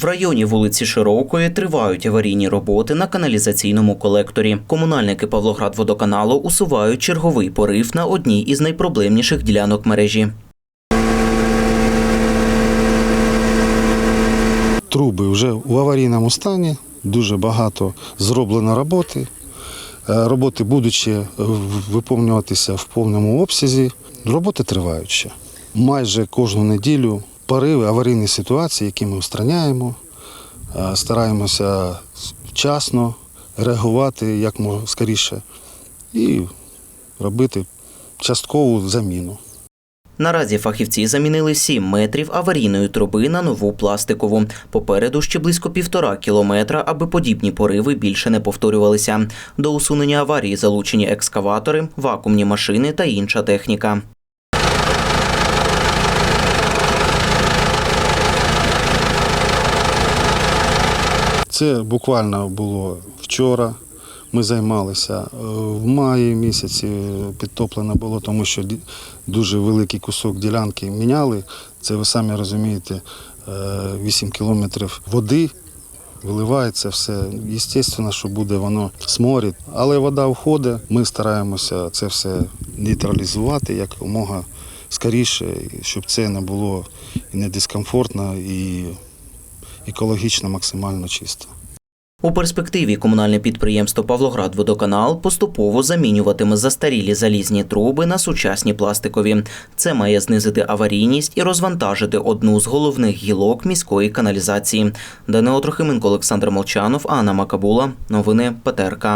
В районі вулиці Широкої тривають аварійні роботи на каналізаційному колекторі. Комунальники Павлоградводоканалу усувають черговий порив на одній із найпроблемніших ділянок мережі. Труби вже в аварійному стані, дуже багато зроблено роботи. Е, Роботи будучи виповнюватися в повному обсязі, роботи тривають ще. Майже кожну неділю пориви аварійні ситуації, які ми устраняємо, е, стараємося вчасно реагувати як можна скоріше і робити часткову заміну. Наразі фахівці замінили 7 метрів аварійної труби на нову пластикову. Попереду ще близько півтора кілометра, аби подібні пориви більше не повторювалися. До усунення аварії залучені екскаватори, вакуумні машини та інша техніка. Це буквально було вчора. Ми займалися Е, в маї місяці підтоплено було, тому що дуже великий кусок ділянки міняли. Це ви самі розумієте, е, 8 кілометрів води. Виливається все. Звісно, що буде воно сморід. Але вода входить. Ми стараємося це все нейтралізувати якомога скоріше, щоб це не було і не дискомфортно, і екологічно максимально чисто. У перспективі комунальне підприємство Павлоградводоканал поступово замінюватиме застарілі залізні труби на сучасні пластикові. Це має знизити аварійність і розвантажити одну з головних гілок міської каналізації. Данило Трохименко, Олександр Молчанов, Анна Макабула. Новини ПТРК.